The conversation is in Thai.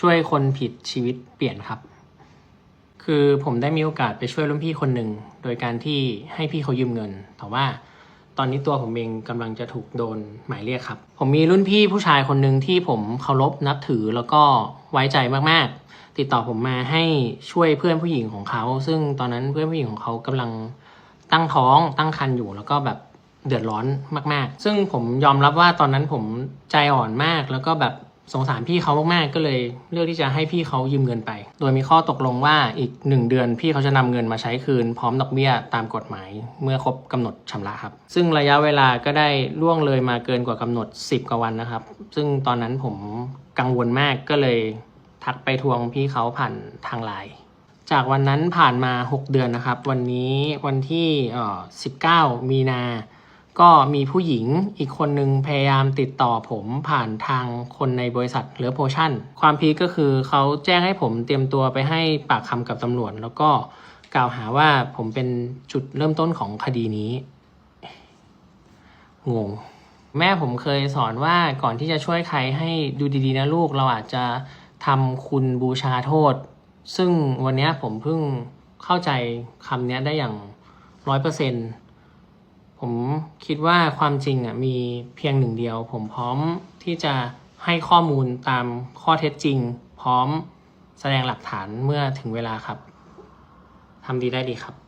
ช่วยคนผิดชีวิตเปลี่ยนครับ คือผมได้มีโอกาสไปช่วยรุ่นพี่คนหนึ่ง โดยการที่ให้พี่เขายืมเงิน แต่ว่าตอนนี้ตัวผมเองกำลังจะถูกโดนหมายเรียกครับ ผมมีรุ่นพี่ผู้ชายคนหนึ่งที่ผมเคารพนับถือแล้วก็ไว้ใจมากๆ ติดต่อผมมาให้ช่วยเพื่อนผู้หญิงของเขา ซึ่งตอนนั้นเพื่อนผู้หญิงของเขากำลังตั้งท้องตั้งครรภ์อยู่แล้วก็แบบเดือดร้อนมาก ๆ ซึ่งผมยอมรับว่าตอนนั้นผมใจอ่อนมากแล้วก็แบบ สงสารพี่เขามากๆ ก็เลยเลือกที่จะให้พี่เขายืมเงินไป โดยมีข้อตกลงว่าอีกหนึ่งเดือนพี่เขาจะนำเงินมาใช้คืนพร้อมดอกเบี้ยตามกฎหมายเมื่อครบกำหนดชำระครับ ซึ่งระยะเวลาก็ได้ล่วงเลยมาเกินกว่ากำหนด 10 กว่าวันนะครับ ซึ่งตอนนั้นผมกังวลมากก็เลยทักไปทวงพี่เขาผ่านทางไลน์จากวันนั้นผ่านมา 6 เดือนนะครับ วันนี้วันที่เออ19 มีนา ก็มีผู้หญิงอีกคนนึงพยายามติดต่อผมผ่านทางคนในบริษัทเลือโพชั่น ความพีก็คือเขาแจ้งให้ผมเตรียมตัวไปให้ปากคำกับตำรวจ แล้วก็กล่าวหาว่าผมเป็นจุดเริ่มต้นของคดีนี้ งง แม่ผมเคยสอนว่าก่อนที่จะช่วยใครให้ดูดีๆนะลูก เราอาจจะทำคุณบูชาโทษ ซึ่งวันนี้ผมเพิ่งเข้าใจคำนี้ได้อย่างร้อยเปอร์เซ็นต์ ผมคิดว่าความจริงอะมีเพียงหนึ่งเดียว ผมพร้อมที่จะให้ข้อมูลตามข้อเท็จจริง พร้อมแสดงหลักฐานเมื่อถึงเวลาครับทำดีได้ดีครับ